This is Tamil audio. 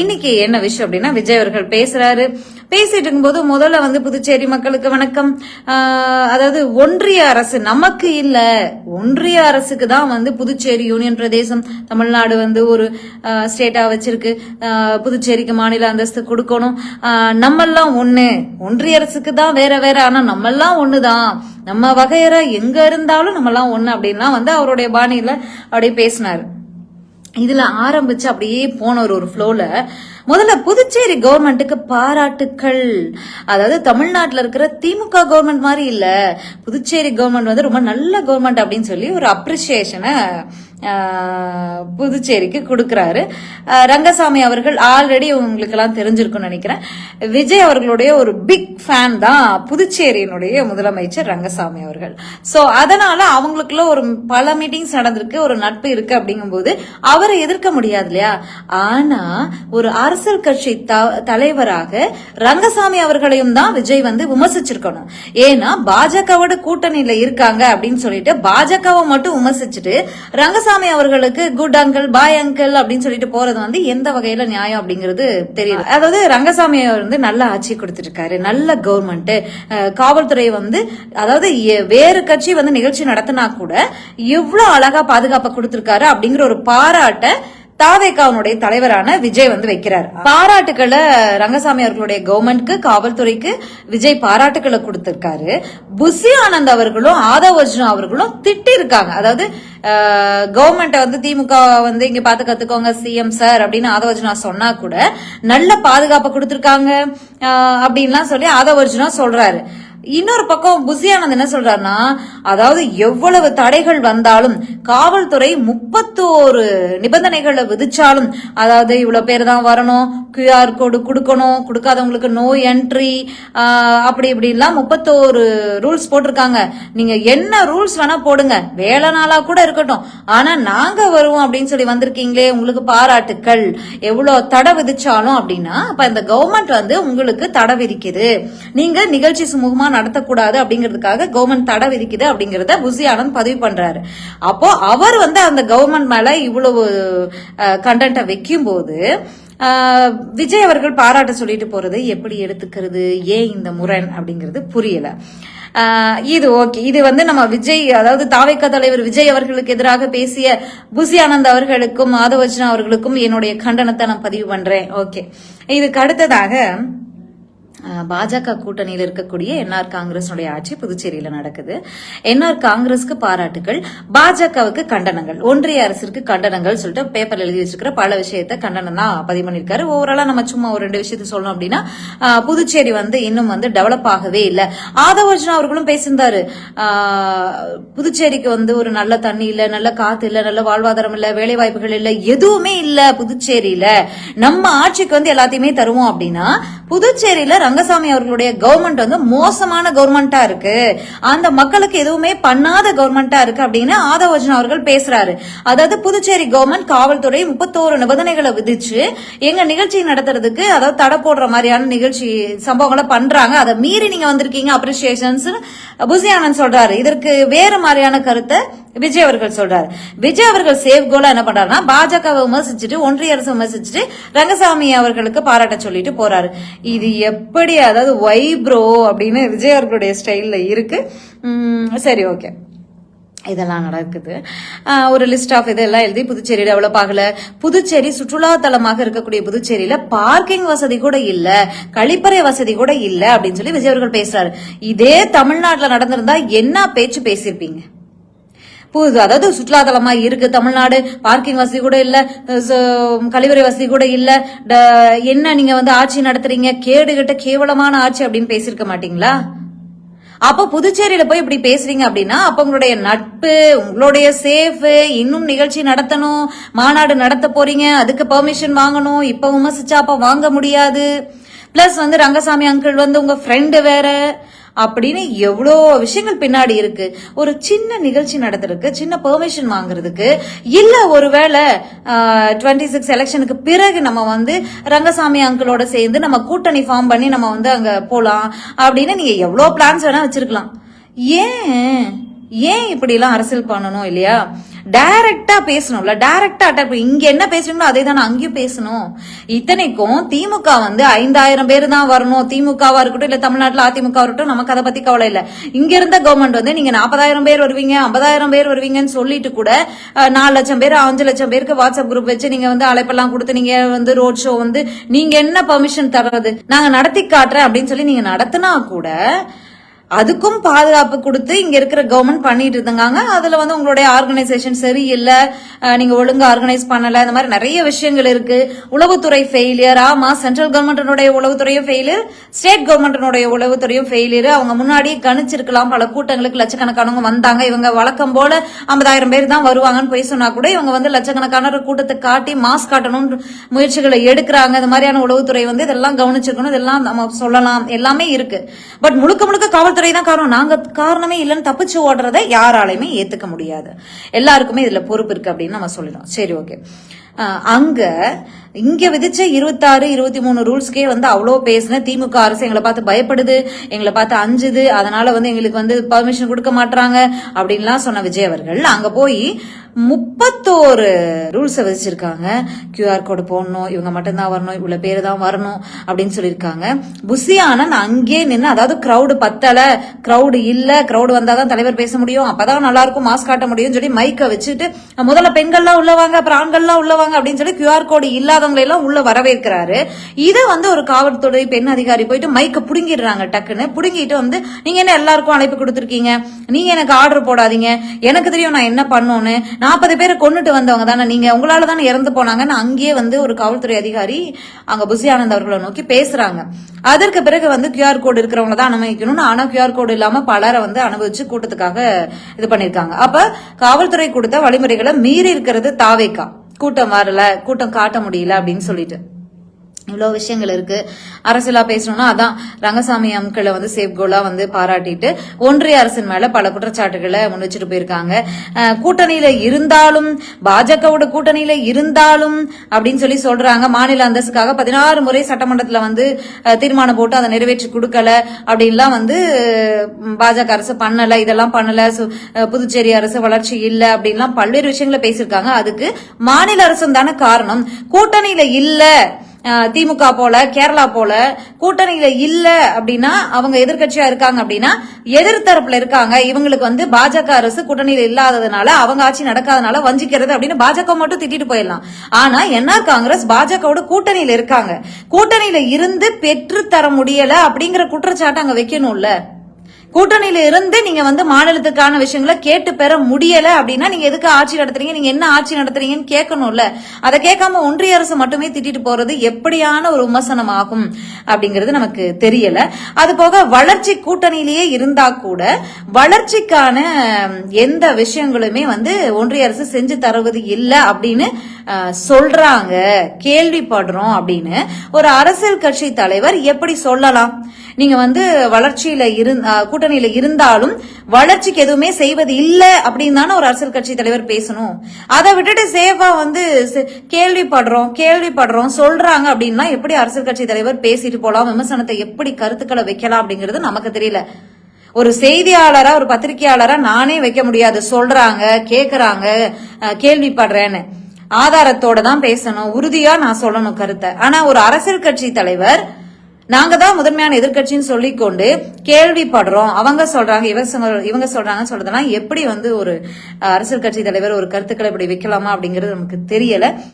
இன்னைக்கு என்ன விஷயம் அப்படின்னா விஜய் அவர்கள் பேசுறாரு. பேசிட்டு இருக்கும்போது முதல்ல வந்து புதுச்சேரி மக்களுக்கு வணக்கம். அதாவது ஒன்றிய அரசு நமக்கு இல்ல ஒன்றிய அரசுக்கு தான் வந்து புதுச்சேரி யூனியன் பிரதேசம் தமிழ்நாடு வந்து ஒரு ஸ்டேட்டா வச்சிருக்கு. புதுச்சேரிக்கு மாநில அந்தஸ்து கொடுக்கணும். நம்மெல்லாம் ஒண்ணு. ஒன்றிய அரசுக்கு தான் வேற வேற. ஆனா நம்மெல்லாம் ஒண்ணுதான். நம்ம வகையற எங்க இருந்தாலும் நம்மெல்லாம் ஒண்ணு அப்படின்லாம் வந்து அவருடைய பாணியில அப்படியே பேசினாரு. இதுல ஆரம்பிச்சு அப்படியே போனவர் ஒரு ஃப்ளோல முதல்ல புதுச்சேரி கவர்மெண்ட்டுக்கு பாராட்டுக்கள். அதாவது தமிழ்நாட்டில் இருக்கிற திமுக கவர்மெண்ட் மாதிரி இல்ல. புதுச்சேரி கவர்மெண்ட் வந்து ரொம்ப நல்ல கவர்மெண்ட் அப்படின்னு சொல்லி ஒரு அப்ரிசியேஷனை புதுச்சேரிக்கு கொடுக்குறாரு. ரங்கசாமி அவர்கள் ஆல்ரெடி உங்களுக்கு எல்லாம் தெரிஞ்சிருக்கும்னு நினைக்கிறேன். விஜய் அவர்களுடைய ஒரு பிக் ஃபேன் தான் புதுச்சேரியினுடைய முதலமைச்சர் ரங்கசாமி அவர்கள். சோ அதனால அவங்களுக்குள்ள ஒரு பல மீட்டிங்ஸ் நடந்திருக்கு ஒரு நட்பு இருக்கு அப்படிங்கும்போது அவரை எதிர்க்க முடியாது இல்லையா? ஆனா ஒரு அரசியல் கட்சி த- தலைவராக ரங்கசாமி அவர்களையும் தான் விஜய் வந்து விமர்சிச்சிருக்கணும். ஏன்னா பாஜகவோட கூட்டணியில இருக்காங்க அப்படின்னு சொல்லிட்டு பாஜகவை மட்டும் விமர்சிச்சுட்டு ரங்கசாமி அவர்களுக்கு குட் அங்கிள் பாய் அங்கிள் அப்படின்னு சொல்லிட்டு போறது வந்து எந்த வகையில நியாயம் அப்படிங்கிறது தெரியல. அதாவது ரங்கசாமி அவர் வந்து நல்ல ஆட்சி கொடுத்துருக்காரு நல்ல கவர்மெண்ட் காவல்துறை வந்து அதாவது வேறு கட்சி வந்து நிகழ்ச்சி நடத்தினா கூட இவ்வளவு அழகா பாதுகாப்பை கொடுத்துருக்காரு அப்படிங்கிற ஒரு பாராட்ட தாவேகாவுடைய தலைவரான விஜய் வந்து வைக்கிறார். பாராட்டுக்களை ரங்கசாமி அவர்களுடைய கவர்மெண்ட்க்கு காவல்துறைக்கு விஜய் பாராட்டுக்களை கொடுத்திருக்காரு. புசி ஆனந்த் அவர்களும் ஆதவ் அர்ஜுனா அவர்களும் திட்டி இருக்காங்க அதாவது கவர்மெண்ட்டை வந்து திமுக வந்து இங்க பாத்து கத்துக்கோங்க சிஎம் சார் அப்படின்னு ஆதவர்ஜுனா சொன்னா கூட நல்ல பாதுகாப்பை கொடுத்திருக்காங்க அப்படின்லாம் சொல்லி ஆதவர்ஜுனா சொல்றாரு. இன்னொரு பக்கம் புசியானந்த் என்ன சொல்றாருன்னா அதாவது எவ்வளவு தடைகள் வந்தாலும் காவல்துறை முப்பத்தோரு நிபந்தனைகளை விதிச்சாலும் அதாவது இவ்வளவு பேர் தான் வரணும் கியூஆர் கோடு கொடுக்கணும் கொடுக்காதவங்களுக்கு நோ என்ட்ரி அப்படி இப்படிலாம் முப்பத்தோரு ரூல்ஸ் போட்டிருக்காங்க. நீங்க என்ன ரூல்ஸ் வேணா போடுங்க. வேலை நாளா கூட இருக்கட்டும். ஆனா நாங்க வருவோம் அப்படின்னு சொல்லி வந்திருக்கீங்களே உங்களுக்கு பாராட்டுக்கள். எவ்வளவு தடை விதிச்சாலும் அப்படின்னா அப்ப இந்த கவர்மெண்ட் வந்து உங்களுக்கு தடை விதிக்குது. நீங்க நிகழ்ச்சி சுமூகமா நடத்தக்கூடாது அப்படிங்கிறதுக்காக கவர்மெண்ட் தடை விதிக்குது அப்படிங்கறத புசி ஆனந்த் பதிவு பண்றாரு. அப்போ அவர் வந்து அந்த கவர்மெண்ட் மேல இவ்வளவு கண்டென்ட்டை வைக்கும் போது விஜய் அவர்கள் பாராட்ட சொல்லிட்டு போறது எப்படி எடுத்துக்கிறது ஏன் இந்த முரண் அப்படிங்கிறது புரியல. இது ஓகே. இது வந்து நம்ம விஜய் அதாவது தாவைக்க தலைவர் விஜய் அவர்களுக்கு எதிராக பேசிய புசி ஆனந்த் அவர்களுக்கும் மாதவர்ஜனா அவர்களுக்கும் என்னுடைய கண்டனத்தை நான் பதிவு பண்றேன். ஓகே. இதுக்கு அடுத்ததாக பாஜக கூட்டணியில் இருக்கக்கூடிய என்ஆர் காங்கிரஸுடைய ஆட்சி புதுச்சேரியில் நடக்குது. என்ஆர் காங்கிரஸ்க்கு பாராட்டுகள் பாஜகவுக்கு கண்டனங்கள் ஒன்றிய அரசிற்கு கண்டனங்கள் சொல்லிட்டு பேப்பர் எழுதி வச்சிருக்கிற பல விஷயத்த கண்டனம் தான் பதிவு பண்ணியிருக்காரு. ஓவராலா நம்ம சும்மா ஒரு ரெண்டு விஷயத்த சொல்லணும் அப்படின்னா புதுச்சேரி வந்து இன்னும் வந்து டெவலப் ஆகவே இல்லை. ஆதவர்ஜுனா அவர்களும் பேசியிருந்தாரு. புதுச்சேரிக்கு வந்து ஒரு நல்ல தண்ணி இல்ல நல்ல காத்து இல்ல நல்ல வாழ்வாதாரம் இல்ல வேலை வாய்ப்புகள் இல்ல எதுவுமே இல்ல புதுச்சேரியில. நம்ம ஆட்சிக்கு வந்து எல்லாத்தையுமே தருவோம் அப்படின்னா புதுச்சேரியில ரங்கசாமி அவர்களுடைய கவர்மெண்ட் வந்து மோசமான கவர்மெண்டா இருக்கு. அந்த மக்களுக்கு எதுவுமே பண்ணாத கவர்மெண்டா இருக்கு அப்படின்னு ஆதவர்ஜன் அவர்கள் பேசுறாரு. அதாவது புதுச்சேரி கவர்மெண்ட் காவல்துறை முப்பத்தோரு நிபந்தனைகளை விதிச்சு எங்க நிகழ்ச்சி நடத்துறதுக்கு அதாவது தடை போடுற மாதிரியான நிகழ்ச்சி சம்பவங்களை பண்றாங்க. அதை மீறி நீங்க வந்திருக்கீங்க அப்ரிசியேஷன்ஸ் புசி சொல்றாரு. இதற்கு வேற மாதிரியான கருத்தை விஜய் அவர்கள் சொல்றாரு. விஜய் அவர்கள் சேவ் கோலா என்ன பண்றாருன்னா பாஜகவை விமர்சிச்சுட்டு ஒன்றிய அரசு விமர்சிச்சுட்டு ரங்கசாமி அவர்களுக்கு பாராட்ட சொல்லிட்டு போறாரு. இது எப்படி அதாவது ஒய் ப்ரோ அப்படின்னு விஜய் அவர்களுடைய ஸ்டைல்ல இருக்கு. சரி ஓகே இதெல்லாம் நடக்குது. ஒரு லிஸ்ட் ஆஃப் இதெல்லாம் எழுதி புதுச்சேரி டெவலப் ஆகல. புதுச்சேரி சுற்றுலா தலமாக இருக்கக்கூடிய புதுச்சேரியில பார்க்கிங் வசதி கூட இல்ல. கழிப்பறை வசதி கூட இல்ல அப்படின்னு சொல்லி விஜய் அவர்கள் பேசுறாரு. இதே தமிழ்நாட்டுல நடந்திருந்தா என்ன பேச்சு பேசியிருப்பீங்க? அதாவது சுற்றுலாத்தலமா இருக்கு. தமிழ்நாடு பார்க்கிங் வசதி கூட இல்ல கழிவறை வசதி கூட இல்ல. ட- என்ன நீங்க வந்து ஆட்சி நடத்துறீங்க? கேடுகட்ட கேவலமான ஆட்சி அப்படின்னு பேசியிருக்க மாட்டீங்களா? அப்ப புதுச்சேரியில போய் இப்படி பேசுறீங்க அப்படின்னா அப்ப உங்களுடைய நட்பு உங்களுடைய சேஃப் இன்னும் நிகழ்ச்சி நடத்தணும். மாநாடு நடத்த போறீங்க அதுக்கு பெர்மிஷன் வாங்கணும். இப்ப விமர்சிச்சா அப்ப வாங்க முடியாது. பிளஸ் வந்து ரங்கசாமி அங்கிள் வந்து உங்க ஃப்ரெண்டு வேற. அப்படின்னு எவ்வளோ விஷயங்கள் பின்னாடி இருக்கு. ஒரு சின்ன நிகழ்ச்சி நடத்துறதுக்கு சின்ன பெர்மிஷன் வாங்குறதுக்கு இல்ல ஒருவேளை டுவெண்ட்டி சிக்ஸ் எலெக்ஷனுக்கு பிறகு நம்ம வந்து ரங்கசாமி அங்கிளோட சேர்ந்து நம்ம கூட்டணி ஃபார்ம் பண்ணி நம்ம வந்து அங்க போலாம் அப்படின்னு நீங்க எவ்வளோ பிளான்ஸ் வேணா வச்சிருக்கலாம். ஏன் ஏன் இப்படிலாம் அரசியல் பண்ணணும் இல்லையா? டைரக்டா பேசணும்ல. டைரக்டா அட்டாக் இங்க என்ன பேசுறீங்களோ அதே தானே அங்கேயும் பேசணும். இத்தனைக்கும் திமுக வந்து ஐந்தாயிரம் பேர் தான் வரணும். திமுகவா இருக்கட்டும் இல்ல தமிழ்நாட்டுல அதிமுக இருக்கட்டும் நமக்கு அதை பத்தி கவலை இல்ல. இங்க இருந்த கவர்மெண்ட் வந்து நீங்க நாற்பதாயிரம் பேர் வருவீங்க ஐம்பதாயிரம் பேர் வருவீங்கன்னு சொல்லிட்டு கூட நாலு லட்சம் பேர் அஞ்சு லட்சம் பேருக்கு வாட்ஸ்அப் குரூப் வச்சு நீங்க வந்து அழைப்பெல்லாம் கொடுத்து நீங்க வந்து ரோட் ஷோ வந்து நீங்க என்ன பெர்மிஷன் தர்றது? நாங்க நடத்தி காட்டுறேன் அப்படின்னு சொல்லி நீங்க நடத்தினா கூட அதுக்கும் பாதுகாப்பு கொடுத்து இங்க இருக்கிற கவர்மெண்ட் பண்ணிட்டு இருந்தாங்க அதுல வந்து உங்களுடைய ஆர்கனைசேஷன் சரியில்லை அஹ், நீங்க ஒழுங்கா ஆர்கனைஸ் பண்ணல இந்த மாதிரி நிறைய விஷயங்கள் இருக்கு. உளவுத்துறை ஃபெயிலியர் ஆமா சென்ட்ரல் கவர்மெண்டினுடைய உளவுத்துறையும் ஃபெயிலியர் ஸ்டேட் கவர்மெண்டினுடைய உளவுத்துறையும் ஃபெயிலியர் அவங்க முன்னாடியே கணிச்சிருக்கலாம் பல கூட்டங்களுக்கு லட்சக்கணக்கானவங்க வந்தாங்க. இவங்க வழக்கம் போல ஐம்பதாயிரம் பேர் தான் வருவாங்கன்னு போய் சொன்னா கூட இவங்க வந்து லட்சக்கணக்கான கூட்டத்தை காட்டி மாஸ் காட்டணும் முயற்சிகளை எடுக்கிறாங்க. இந்த மாதிரியான உளவுத்துறை வந்து இதெல்லாம் கவனிச்சிருக்கணும் இதெல்லாம் நம்ம சொல்லலாம். எல்லாமே இருக்கு. பட் முழுக்க முழுக்க காவல்துறை தான் காரணம். நாங்க காரணமே இல்லைன்னு தப்பிச்சு ஓடுறதை யாராலையுமே ஏத்துக்க முடியாது. எல்லாருக்குமே இதுல பொறுப்பு இருக்கு அப்படின்னு நம்ம சொல்லிடும் சரி ஓகே அங்க இங்க விதிச்ச இருபத்தாறு இருபத்தி மூணு ரூல்ஸ்க்கே வந்து அவ்வளோ பேசின திமுக அரசு எங்களை பார்த்து பயப்படுது எங்களை பார்த்து அஞ்சுது அதனால வந்து எங்களுக்கு வந்து பர்மிஷன் கொடுக்க மாட்டாங்க அப்படின்லாம் சொன்ன விஜய் அவர்கள். அங்க போய் முப்பத்தோரு ரூல்ஸை விதிச்சிருக்காங்க. கியூஆர் கோடு போடணும் இவங்க மட்டும்தான் வரணும் இவ்வளவு பேர் தான் வரணும் அப்படின்னு சொல்லியிருக்காங்க. புசியானன் அங்கே நின்று அதாவது கிரௌடு பத்தல கிரௌடு இல்ல கிரௌடு வந்தாதான் தலைவர் பேச முடியும் அப்பதான் நல்லா இருக்கும் மாஸ்க் காட்ட முடியும்னு சொல்லி மைக்க வச்சுட்டு முதல்ல பெண்கள்லாம் உள்ளவாங்க அப்புறம் ஆண்கள்லாம் உள்ளவாங்க அப்படின்னு சொல்லி கியூஆர் கோடு இல்லாதவங்களை எல்லாம் உள்ள வரவேற்கிறாரு. இதை வந்து ஒரு காவல்துறை பெண் அதிகாரி போயிட்டு மைக்க புடுங்கிடுறாங்க டக்குன்னு. புடுங்கிட்டு வந்து நீங்க என்ன எல்லாருக்கும் அழைப்பு கொடுத்துருக்கீங்க? நீங்க எனக்கு ஆர்டர் போடாதீங்க. எனக்கு தெரியும் நான் என்ன பண்ணோன்னு. நாற்பது பேரை கொண்டுட்டு வந்தவங்க தானே. நீங்க உங்களால தானே இறந்து போனாங்கன்னு அங்கேயே வந்து ஒரு காவல்துறை அதிகாரி அங்க புசி ஆனந்த் அவர்களை நோக்கி பேசுறாங்க. அதற்கு பிறகு வந்து கியூஆர் கோடு இருக்கிறவங்க தான் அனுமதிக்கணும்னு ஆனா கியூஆர் கோடு இல்லாம பலரை வந்து அனுபவிச்சு கூட்டத்துக்காக இது பண்ணிருக்காங்க அப்ப காவல்துறை கொடுத்த வழிமுறைகளை மீறி இருக்கிறது தாவேக்கா. கூட்டம் வரல கூட்டம் காட்ட முடியல அப்படின்னு சொல்லிட்டு. இவ்வளோ விஷயங்கள் இருக்கு. அரசியலா பேசணும்னா அதான் ரங்கசாமி அம்களை வந்து சேஃப்கோலா வந்து பாராட்டிட்டு ஒன்றிய அரசின் மேல பல குற்றச்சாட்டுகளை முன் வச்சுட்டு போயிருக்காங்க. கூட்டணியில இருந்தாலும் பாஜகவோட கூட்டணியில இருந்தாலும் அப்படின்னு சொல்லி சொல்றாங்க. மாநில அந்தஸ்துக்காக பதினாறு முறை சட்டமன்றத்தில் வந்து தீர்மானம் போட்டு அதை நிறைவேற்றி கொடுக்கல அப்படின்லாம் வந்து பாஜக அரசு பண்ணல. இதெல்லாம் பண்ணல. சு- புதுச்சேரி அரசு வளர்ச்சி இல்லை அப்படின்லாம் பல்வேறு விஷயங்களை பேசியிருக்காங்க. அதுக்கு மாநில அரசு தானே காரணம். கூட்டணியில இல்லை. திமுக போல கேரளா போல கூட்டணியில இல்ல அப்படின்னா அவங்க எதிர்கட்சியா இருக்காங்க அப்படின்னா எதிர்த்தரப்புல இருக்காங்க. இவங்களுக்கு வந்து பாஜக அரசு கூட்டணியில இல்லாததுனால அவங்க ஆட்சி நடக்காதனால வஞ்சிக்கிறது அப்படின்னு பாஜக மட்டும் திட்டிட்டு போயிடலாம். ஆனா என்ஆர் காங்கிரஸ் பாஜகவோட கூட்டணியில இருக்காங்க. கூட்டணியில இருந்து பெற்று தர முடியல அப்படிங்கிற குற்றச்சாட்டு அங்க வைக்கணும்ல. கூட்டணியில இருந்து நீங்க வந்து மாநிலத்துக்கான விஷயங்களை கேட்டு பெற முடியல அப்படின்னா நீங்க எதுக்கு ஆட்சி நடத்துறீங்க? நீங்க என்ன ஆட்சி நடத்துறீங்கன்னு கேட்கணும்ல. அதை கேட்காம ஒன்றிய அரசு மட்டுமே திட்டிட்டு போறது எப்படியான ஒரு விமர்சனம் ஆகும் அப்படிங்கிறது நமக்கு தெரியல. அது போக வளர்ச்சி கூட்டணியிலேயே இருந்தா கூட வளர்ச்சிக்கான எந்த விஷயங்களுமே வந்து ஒன்றிய அரசு செஞ்சு தருவது இல்லை அப்படின்னு சொல்றாங்க கேள்விப்படுறோம் அப்படின்னு ஒரு அரசியல் கட்சி தலைவர் எப்படி சொல்லலாம்? நீங்க வந்து வளர்ச்சியில இருந் கூட்டணியில இருந்தாலும் வளர்ச்சிக்கு எதுவுமே செய்வது இல்ல அப்படின்னு தானே ஒரு அரசியல் கட்சி தலைவர் பேசணும். அதை விட்டுட்டு சேஃபா வந்து கேள்விப்படுறோம் கேள்விப்படுறோம் சொல்றாங்க அப்படின்னா எப்படி அரசியல் கட்சி தலைவர் பேசிட்டு போலாம்? விமர்சனத்தை எப்படி கருத்துக்களை வைக்கலாம் அப்படிங்கிறது நமக்கு தெரியல. ஒரு செய்தியாளரா ஒரு பத்திரிகையாளரா நானே வைக்க முடியாது. சொல்றாங்க கேக்குறாங்க கேள்விப்படுறேன்னு. ஆதாரத்தோட தான் பேசணும். உறுதியா நான் சொல்லணும் கருத்தை. ஆனா ஒரு அரசியல் கட்சி தலைவர் நாங்க தான் முதன்மையான எதிர்க்கட்சின்னு சொல்லிக்கொண்டு கேள்விப்படுறோம். அவங்க சொல்றாங்க இவங்க இவங்க சொல்றாங்கன்னு சொல்றதெல்லாம் எப்படி வந்து ஒரு அரசியல் கட்சி தலைவர் ஒரு கருத்துக்களை இப்படி வைக்கலாமா அப்படிங்கிறது நமக்கு தெரியல.